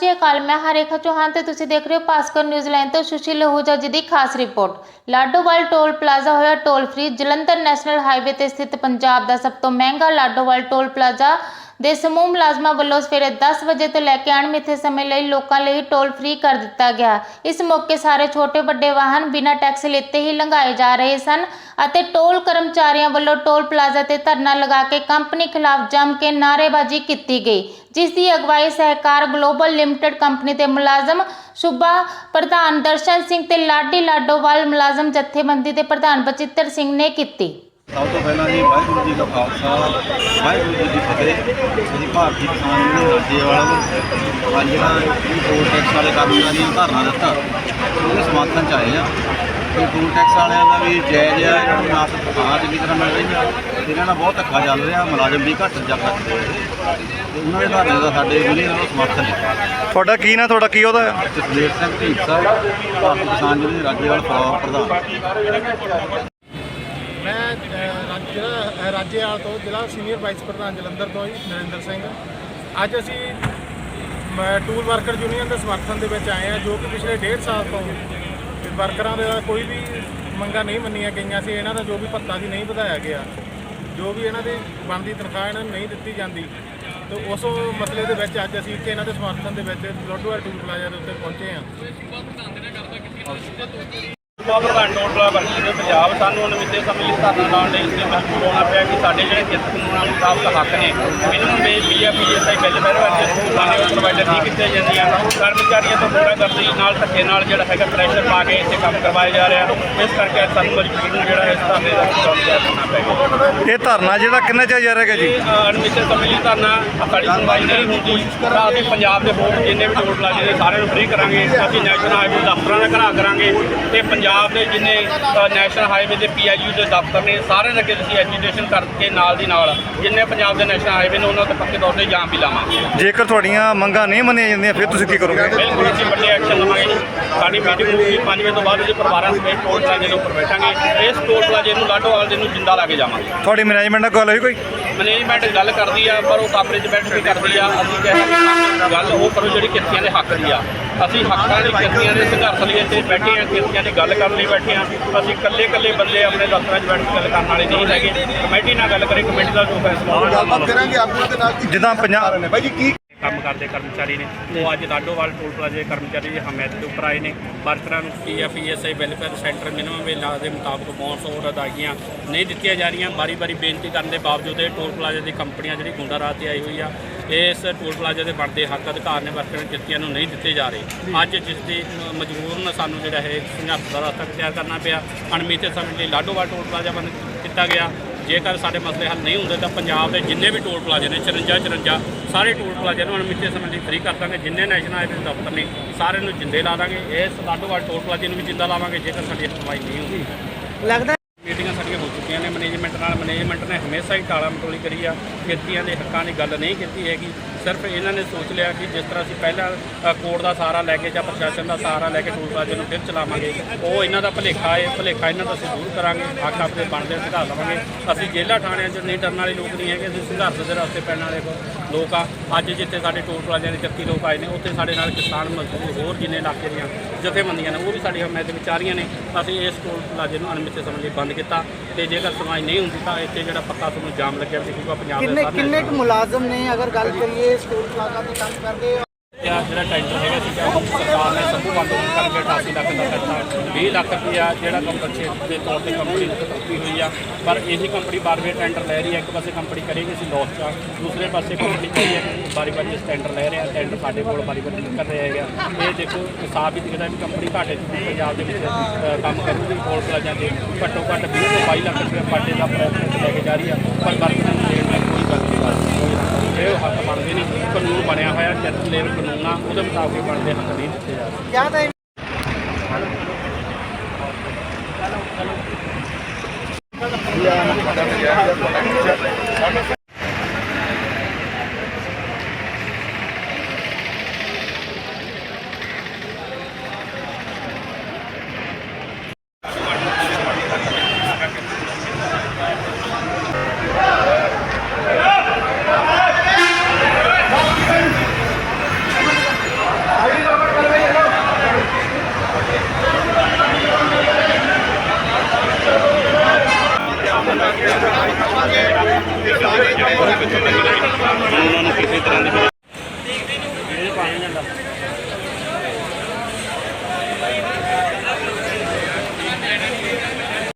ਜੀ ਅਕਾਲ, ਮੈਂ ਹਰੇਖਾ ਚੌਹਾਨ ਤੇ ਤੁਸੀਂ ਦੇਖ ਰਹੇ ਹੋ ਭਾਸਕਰ ਨਿਊਜ਼ੀਲੈਂਡ ਤੋਂ ਸੁਸ਼ੀਲ ਲਹੂਜਾ ਜੀ ਦੀ ਖਾਸ ਰਿਪੋਰਟ। ਲਾਡੋਵਾਲ ਟੋਲ ਪਲਾਜ਼ਾ ਹੋਇਆ toll free, Jalandhar national highway ਤੇ ਸਥਿਤ ਪੰਜਾਬ ਦਾ ਸਭ ਤੋਂ ਮਹਿੰਗਾ ਲਾਡੋਵਾਲ ਟੋਲ ਪਲਾਜ਼ਾ ਦੇ ਸਮੂਹ ਮੁਲਾਜ਼ਮਾਂ ਵੱਲੋਂ ਸਵੇਰੇ 10 ਵਜੇ ਤੋਂ ਲੈ ਕੇ ਅਣਮਿੱਥੇ ਸਮੇਂ ਲਈ ਲੋਕਾਂ ਲਈ ਟੋਲ ਫ੍ਰੀ ਕਰ ਦਿੱਤਾ ਗਿਆ। ਇਸ ਮੌਕੇ ਸਾਰੇ ਛੋਟੇ ਵੱਡੇ ਵਾਹਨ ਬਿਨਾਂ ਟੈਕਸ ਲਿੱਤੇ ਹੀ ਲੰਘਾਏ ਜਾ ਰਹੇ ਸਨ ਅਤੇ ਟੋਲ ਕਰਮਚਾਰੀਆਂ ਵੱਲੋਂ ਟੋਲ ਪਲਾਜ਼ਾ ਤੇ ਧਰਨਾ ਲਗਾ ਕੇ ਕੰਪਨੀ ਖਿਲਾਫ ਜੰਮ ਕੇ ਨਾਅਰੇਬਾਜ਼ੀ ਕੀਤੀ ਗਈ। ਜਿਸ ਦੀ ਅਗਵਾਈ ਸਹਿਕਾਰ ਗਲੋਬਲ ਲਿਮਟਿਡ ਕੰਪਨੀ ਦੇ ਮੁਲਾਜ਼ਮ ਸੂਬਾ ਪ੍ਰਧਾਨ ਦਰਸ਼ਨ ਸਿੰਘ ਤੇ ਲਾਡੀ ਲਾਡੋਵਾਲ ਮੁਲਾਜ਼ਮ ਜਥੇਬੰਦੀ ਦੇ ਪ੍ਰਧਾਨ ਬਚਿੱਤਰ ਸਿੰਘ ਨੇ ਕੀਤੀ। ਸਭ ਤੋਂ ਪਹਿਲਾਂ ਜੀ ਵਾਹਿਗੁਰੂ ਜੀ ਦਾ ਖਾਲਸਾ ਵਾਹਿਗੁਰੂ ਜੀ ਦੀ ਫਤਿਹ। ਅਸੀਂ ਭਾਰਤੀ ਕਿਸਾਨ ਯੂਨੀਅਨ ਰਾਜੇਵਾਲਾ ਨੂੰ ਅੱਜ ਜਿਹੜਾ ਇਹ ਟੋਲ ਟੈਕਸ ਵਾਲੇ ਕਰਮਚਾਰੀਆਂ ਨੂੰ ਧਰਨਾ ਦਿੱਤਾ। ਉਹਦੇ ਸਮਰਥਨ ਚ ਆਏ ਆ। ਤੇ ਟੋਲ ਟੈਕਸ ਵਾਲਿਆਂ ਦਾ ਵੀ ਜਾਇਜ਼ ਆ ਇਹਨਾਂ ਨੂੰ ਨਾ ਚੰਗੀ ਤਰ੍ਹਾਂ ਮਿਲ ਰਹੀਆਂ ਤੇ ਇਹਨਾਂ ਦਾ ਬਹੁਤ ਧੱਕਾ ਚੱਲ ਰਿਹਾ ਮੁਲਾਜ਼ਮ ਵੀ ਘੱਟ ਜਾ ਸਕਦੇ ਤੇ ਉਹਨਾਂ ਦੇ ਧਰਨੇ ਦਾ ਸਾਡੇ ਯੂਨੀਅਨ ਵੱਲੋਂ ਸਮਰਥਨ ਹੈ। ਤੁਹਾਡਾ ਕੀ ਨਾ ਤੁਹਾਡਾ ਕੀ ਉਹਦਾ? ਜਸਵੀਰ ਸਿੰਘ ਢੀਂਡਸਾ ਭਾਰਤੀ ਕਿਸਾਨ ਯੂਨੀਅਨ ਰਾਜੇਵਾਲ ਪ੍ਰਧਾਨ। ਅਹ, ਜ਼ਿਲ੍ਹਾ ਅਹ, ਰਾਜੇਵਾਲ ਤੋਂ ਜ਼ਿਲ੍ਹਾ ਸੀਨੀਅਰ ਵਾਈਸ ਪ੍ਰਧਾਨ ਜਲੰਧਰ ਤੋਂ ਜੀ ਨਰਿੰਦਰ ਸਿੰਘ। ਅੱਜ ਅਸੀਂ ਟੂਲ ਵਰਕਰ ਯੂਨੀਅਨ ਦੇ ਸਮਰਥਨ ਦੇ ਵਿੱਚ ਆਏ ਹਾਂ ਜੋ ਕਿ ਪਿਛਲੇ ਡੇਢ ਸਾਲ ਤੋਂ ਵਰਕਰਾਂ ਦੇ ਕੋਈ ਵੀ ਮੰਗਾਂ ਨਹੀਂ ਮੰਨੀਆਂ ਗਈਆਂ ਸੀ। ਇਹਨਾਂ ਦਾ ਜੋ ਵੀ ਭੱਤਾ ਸੀ ਨਹੀਂ ਵਧਾਇਆ ਗਿਆ। ਜੋ ਵੀ ਇਹਨਾਂ ਦੀ ਬਣਦੀ ਤਨਖਾਹ ਇਹਨਾਂ ਨੂੰ ਨਹੀਂ ਦਿੱਤੀ ਜਾਂਦੀ। ਤੇ ਉਸ ਮਸਲੇ ਦੇ ਵਿੱਚ ਅੱਜ ਅਸੀਂ ਇੱਥੇ ਇਹਨਾਂ ਦੇ ਸਮਰਥਨ ਦੇ ਵਿੱਚ ਲੋਡੋਆ ਟੂਲ ਪਲਾਜ਼ਾ ਦੇ ਉੱਤੇ ਪਹੁੰਚੇ ਹਾਂ। ਬਹੁਤ ਪ੍ਰਧਾਨ ਟੋਟਲਾ ਵਰਗੀ ਦੇ ਪੰਜਾਬ ਸਾਨੂੰ ਅਨਮਿੱਤੇ ਸਮੇਂ ਲਈ ਧਰਨਾ ਲਾਉਣ ਲਈ ਇਸ ਮਜਬੂਰ ਹੋਣਾ ਪਿਆ ਕਿ ਸਾਡੇ ਜਿਹੜੇ ਕਿਰਤ ਕਾਨੂੰਨਾਂ ਮੁਤਾਬਕ ਹੱਕ ਨੇ ਮਿਨੀਮਮ ਵੇਜ ਪੀਐਫਪੀਐਸਆਈ ਵੈਲਫੇਅਰ ਵਰਗੇ ਸਕੂਲਾਂ ਦੇ ਵਿੱਚ ਪ੍ਰੋਵਾਈਡਰ ਨਹੀਂ ਕੀਤੇ ਜਾਂਦੀਆਂ ਕਰਮਚਾਰੀਆਂ ਤੋਂ ਪੂਰਾ ਕਰਦੀ ਨਾਲ ਧੱਕੇ ਨਾਲ ਜਿਹੜਾ ਹੈਗਾ ਪ੍ਰੈਸ਼ਰ ਪਾ ਕੇ ਇੱਥੇ ਕੰਮ ਕਰਵਾਇਆ ਜਾ ਰਿਹਾ ਇਸ ਕਰਕੇ ਸਾਨੂੰ ਮਜਬੂਰੀ ਨੂੰ ਜਿਹੜਾ ਇਸ ਧਰਨੇ ਦਾ ਦੌਰ ਕਰਨਾ ਪੈ ਗਿਆ। ਇਹ ਧਰਨਾ ਜਿਹੜਾ ਕਿੰਨਾ ਚਿਰ ਰਹੇਗਾ ਜੀ? ਅਨਮਿੱਤੇ ਸਮੇਂ ਲਈ ਧਰਨਾ ਸਾਡੀ ਸੁਣਵਾਈ ਨਹੀਂ ਹੁੰਦੀ। ਤਾਂ ਅਸੀਂ ਪੰਜਾਬ ਦੇ ਹੋਰ ਜਿੰਨੇ ਵੀ ਟੋਲ ਪਲਾਜ਼ੇ ਨੇ ਸਾਰਿਆਂ ਨੂੰ ਫ੍ਰੀ ਕਰਾਂਗੇ। ਅਸੀਂ ਨੈਸ਼ਨਲ ਹਾਈਵੇ ਦਫ਼ਤਰਾਂ ਦਾ ਘਰਾ ਕਰਾਂਗੇ ਤੇ ਪੰਜਾਬ ਦੇ ਜਿੰਨੇ ਨੈਸ਼ਨਲ ਹਾਈਵੇ ਦੇ ਪੀਆਈਯੂ ਦੇ ਦਫ਼ਤਰ ਨੇ ਸਾਰਿਆਂ ਦੇ ਅੱਗੇ ਅਸੀਂ ਐਜੂਕੇਸ਼ਨ ਕਰਕੇ ਨਾਲ ਦੀ ਨਾਲ ਜਿੰਨੇ ਪੰਜਾਬ ਦੇ ਨੈਸ਼ਨਲ ਹਾਈਵੇ ਨੇ ਉਹਨਾਂ ਤੇ ਪੱਕੇ ਤੌਰ ਤੇ ਜਾਮ ਵੀ ਲਾਵਾਂਗੇ। ਜੇਕਰ ਤੁਹਾਡੀਆਂ ਮੰਗਾਂ ਨਹੀਂ ਮੰਨੀਆਂ ਜਾਂਦੀਆਂ ਫਿਰ ਤੁਸੀਂ ਕੀ ਕਰੋਗੇ? ਬਿਲਕੁਲ ਅਸੀਂ ਵੱਡੇ ਐਕਸ਼ਨ ਲਵਾਂਗੇ। ਸਾਡੀ ਮੀਟਿੰਗ ਹੋਊਗੀ 5 ਵਜੇ ਤੋਂ ਬਾਅਦ ਅਸੀਂ ਪਰਿਵਾਰਾਂ ਸਮੇਤ ਟੋਲ ਪਲਾਜ਼ੇ ਦੇ ਉੱਪਰ ਬੈਠਾਂਗੇ। ਇਸ ਟੋਲ ਪਲਾਜ਼ੇ ਨੂੰ ਲਾਡੋਵਾਲ ਦੇ ਨੂੰ ਜਿੰਦਾ ਲਾ ਕੇ ਜਾਵਾਂਗੇ। ਤੁਹਾਡੀ ਮੈਨੇਜਮੈਂਟ ਨਾਲ ਗੱਲ ਹੋਈ ਕੋਈ? ਮੈਨੇਜਮੈਂਟ ਗੱਲ ਕਰਦੀ ਆ ਪਰ ਉਹ ਕਾਬਰੇ 'ਚ ਬੈਠ ਕੇ ਕਰਦੀ ਆ। ਅਸੀਂ ਕਹਿੰਦੇ ਗੱਲ ਉਹ ਕਰੋ ਜਿਹੜੀ ਕਿਰਤੀਆਂ ਦੇ ਹੱਕ ਦੀ ਆ। ਅਸੀਂ ਹੱਕਾਂ ਦੀ ਕਿਰਤੀਆਂ ਦੇ ਸੰਘਰਸ਼ ਲਈ ਇੱਥੇ ਬੈਠੇ ਆ ਕਿਰਤੀਆਂ ਦੀ ਗੱਲ ਕਰਨ ਲਈ ਬੈਠੇ ਆ ਅਸੀਂ ਇਕੱਲੇ ਇਕੱਲੇ ਬੰਦੇ ਆਪਣੇ ਦਫ਼ਤਰਾਂ 'ਚ ਬੈਠ ਕੇ ਗੱਲ ਕਰਨ ਵਾਲੇ ਨਹੀਂ ਹੈਗੇ। ਕਮੇਟੀ ਨਾਲ ਗੱਲ ਕਰੇ ਕਮੇਟੀ ਦਾ ਜੋ ਫੈਸਲਾ ਹੋਵੇ ਗੱਲਬਾਤ ਕਰਾਂਗੇ ਆਗੂ ਦੇ ਨਾਲ ਜਿੱਦਾਂ ਪੰਜਾਬ ਬਾਈ ਜੀ ਕੀ ਕੰਮ ਕਰਦੇ ਕਰਮਚਾਰੀ ਨੇ। ਉਹ ਅੱਜ ਲਾਡੋਵਾਲ ਟੋਲ ਪਲਾਜ਼ੇ ਦੇ ਕਰਮਚਾਰੀ ਦੀ ਹਮਾਇਤ ਦੇ ਉੱਪਰ ਆਏ ਨੇ। ਵਰਕਰਾਂ ਨੂੰ PF ESI welfare centre minimum wage ਦੇ ਮੁਤਾਬਕ ਬੌਂਸ ਹੋਰ ਅਦਾਇਗੀਆਂ ਨਹੀਂ ਦਿੱਤੀਆਂ ਜਾ ਰਹੀਆਂ। ਬਾਰੀ-ਬਾਰੀ ਬੇਨਤੀ ਕਰਨ ਦੇ ਬਾਵਜੂਦ ਇਹ ਟੋਲ ਪਲਾਜ਼ੇ ਦੀ ਕੰਪਨੀਆਂ ਜਿਹੜੀ ਗੁੰਡਾ ਰਾਹ ਤੇ ਆਈ ਹੋਈ ਆ ਇਸ ਟੋਲ ਪਲਾਜ਼ੇ ਦੇ ਬਣਦੇ ਹੱਕ ਅਧਿਕਾਰ ਨੇ ਵਰਕਰਾਂ ਨੂੰ ਕਿਰਤੀਆਂ ਨੂੰ ਨਹੀਂ ਦਿੱਤੇ ਜਾ ਰਹੇ। ਅੱਜ ਜਿਸ ਦੀ ਮ- ਮਜਬੂਰਨ ਸਾਨੂੰ ਜਿਹੜਾ ਹੈ ਸੰਘਰਸ਼ ਦਾ ਰਸਤਾ ਤਿਆਰ ਕਰਨਾ ਪਿਆ, ਅਣਮਿੱਥੇ ਸਮੇਂ ਲਈ ਲਾਡੋਵਾਲ ਟੋਲ ਪਲਾਜ਼ਾ ਬੰਦ ਕੀਤਾ ਗਿਆ। ਜੇਕਰ ਸਾਡੇ ਮਸਲੇ ਹੱਲ ਨਹੀਂ ਹੁੰਦੇ ਤਾਂ ਪੰਜਾਬ ਦੇ ਜਿੰਨੇ ਵੀ ਟੋਲ ਪਲਾਜ਼ੇ ਨੇ 54 54 ਸਾਰੇ ਟੋਲ ਪਲਾਜ਼ੇ ਨੂੰ ਅਣਮਿੱਥੇ ਸਮੇਂ ਲਈ ਫ੍ਰੀ ਕਰ ਦਾਂਗੇ। ਜਿੰਨੇ ਨੈਸ਼ਨਲ ਹਾਈਵੇ ਦਫ਼ਤਰ ਨੇ, ਸਾਰਿਆਂ ਨੂੰ ਜਿੰਦੇ ਲਾ ਦਾਂਗੇ। ਇਸ ਲਾਡੋਵਾਲ ਟੋਲ ਪਲਾਜ਼ੇ ਨੂੰ ਵੀ ਜਿੰਦਾ ਲਾਵਾਂਗੇ ਜੇਕਰ ਸਾਡੀ ਸੁਣਵਾਈ ਨਹੀਂ ਹੁੰਦੀ। ਲੱਗਦਾ ਮੀਟਿੰਗਾਂ ਸਾਡੀਆਂ ਹੋ ਚੁੱਕੀਆਂ ਨੇ ਮੈਨੇਜਮੈਂਟ ਨਾਲ ਨੇ ਹਮੇਸ਼ਾ ਹੀ ਟਾਲਾ ਮਟੋਲੀ ਕਰੀ ਆ, ਖੇਤੀਆਂ ਦੇ ਹੱਕਾਂ ਦੀ ਗੱਲ ਨਹੀਂ ਕੀਤੀ ਹੈਗੀ। ਸਿਰਫ ਇਹਨਾਂ ਨੇ ਸੋਚ ਲਿਆ ਕਿ ਜਿਸ ਤਰ੍ਹਾਂ ਅਸੀਂ ਪਹਿਲਾਂ ਕੋਰਟ ਦਾ ਸਹਾਰਾ ਲੈ ਕੇ ਜਾਂ ਪ੍ਰਸ਼ਾਸਨ ਦਾ ਸਹਾਰਾ ਲੈ ਕੇ ਟੂਲ ਪਲਾਜ਼ੇ ਨੂੰ ਫਿਰ ਚਲਾਵਾਂਗੇ ਉਹ ਇਹਨਾਂ ਦਾ ਭਲੇਖਾ ਹੈ ਭਲੇਖਾ ਇਹਨਾਂ ਦਾ ਅਸੀਂ ਦੂਰ ਕਰਾਂਗੇ ਹੱਕ ਆਪਣੇ ਬਣਦੇ ਸੁਧਾਰ ਲਵਾਂਗੇ। ਅਸੀਂ ਜੇਲ੍ਹਾਂ ਥਾਣਿਆਂ 'ਚ ਨਹੀਂ ਡਰਨ ਵਾਲੇ ਲੋਕ ਨਹੀਂ ਹੈਗੇ ਅਸੀਂ ਸੰਘਰਸ਼ ਦੇ ਰਸਤੇ ਪੈਣ ਵਾਲੇ ਲੋਕ ਆ। ਅੱਜ ਜਿੱਥੇ ਸਾਡੇ ਟੂਲ ਪਲਾਜ਼ਿਆਂ ਦੇ 31 ਲੋਕ ਆਏ ਨੇ ਉੱਥੇ ਸਾਡੇ ਨਾਲ ਕਿਸਾਨ ਮਜ਼ਦੂਰ ਹੋਰ ਜਿੰਨੇ ਇਲਾਕੇ ਦੀਆਂ ਜਥੇਬੰਦੀਆਂ ਨੇ ਉਹ ਵੀ ਸਾਡੀ ਹਮਾਇਤ ਵਿੱਚ ਆ ਰਹੀਆਂ ਨੇ। ਅਸੀਂ ਇਸ ਟੋਲ ਪਲਾਜ਼ੇ ਨੂੰ ਅਣਮਿੱਥੇ ਸਮੇਂ ਲਈ ਬੰਦ ਕੀਤਾ ਤੇ ਜੇਕਰ ਸੁਣਵਾਈ ਨਹੀਂ ਹੁੰਦੀ ਤਾਂ ਇੱਥੇ ਜਿਹੜਾ ਪੱਕਾ ਤੁਹਾਨੂੰ ਜਾਮ ਲੱਗਿਆ ਵੀ ਦੇਖੂਗਾ ਪੰਜਾਬ ਦੇ ਕਿੰਨੇ ਕਿੰਨੇ ਕੁ ਮੁਲਾਜ਼ਮ ਨੇ? ਅਗਰ ਗੱਲ ਕਰੀਏ ਸਕੂਲ ਪਲਾਜ਼ਾ ਤੇ ਕੰਮ ਕਰਦੇ ਆ। ਜਿਹੜਾ ਜਿਹੜਾ ਟੈਂਡਰ ਹੈਗਾ ਸੀ ਸਰਕਾਰ ਨੇ ਸੰਭੂ ਬੰਦ ਕਰਕੇ 88 ਲੱਖ ਦਾ ਖਰਚਾ 20 ਲੱਖ ਰੁਪਇਆ ਜਿਹੜਾ ਕੰਪਨਸੇਟ ਦੇ ਤੌਰ ਤੇ ਕੰਪਨੀ ਨੂੰ ਦਿੱਤੀ ਹੋਈ ਆ। ਪਰ ਇਹੀ ਕੰਪਨੀ ਬਾਰ-ਬਾਰ ਟੈਂਡਰ ਲੈ ਰਹੀ ਹੈ ਇੱਕ ਪਾਸੇ ਕੰਪਨੀ ਕਰੇਗੀ ਸੀ ਲੋਸ ਚ। ਆ, ਦੂਸਰੇ ਪਾਸੇ ਕੰਪਨੀ ਕਹੀ ਹੈ ਕਿ ਬਾਰੀ-ਬਾਰੀ ਇਸ ਟੈਂਡਰ ਲੈ ਰਿਹਾ ਟੈਂਡਰ ਸਾਡੇ ਕੋਲ ਬਾਰੀ-ਬਾਰੀ ਨਿਕਲ ਰਿਹਾ ਹੈਗਾ। ਇਹ ਦੇਖੋ ਸਾਫ਼ ਵੀ ਦਿਖਦਾ ਵੀ ਕੰਪਨੀ ਘਾਟੇ 'ਚ ਪੰਜਾਬ ਦੇ ਵਿੱਚ ਕੰਮ ਕਰੂਗੀ ਕੋਲ ਪਲਾਜ਼ਾਂ ਦੇ ਘੱਟੋ ਘੱਟ 20 ਤੋਂ 22 ਲੱਖ ਰੁਪਏ ਪਾਟੇ ਦਾ ਪ੍ਰੋਜੈਕਟ ਲੈ ਕੇ ਜਾ ਰਹੀ ਆ। ਪਰ ਵਰਕਰਾਂ ਨੂੰ ਜਿਹੜੇ ਉਹ ਹੱਕ ਬਣਦੇ ਨੇ ਕਾਨੂੰਨ ਬਣਿਆ ਹੋਇਆ ਚੈਟ ਲੇਵਲ ਕਾਨੂੰਨ ਆ ਉਹਦੇ ਮੁਤਾਬਕ ਬਣਦੇ ਹੱਕ ਨਹੀਂ ਦਿੱਤੇ ਜਾ ਰਹੇ। ਕਿਆ ਤਾਂ Yeah, ਉਹਨਾਂ ਨੂੰ ਕਿਸੇ ਤਰ੍ਹਾਂ ਦੀ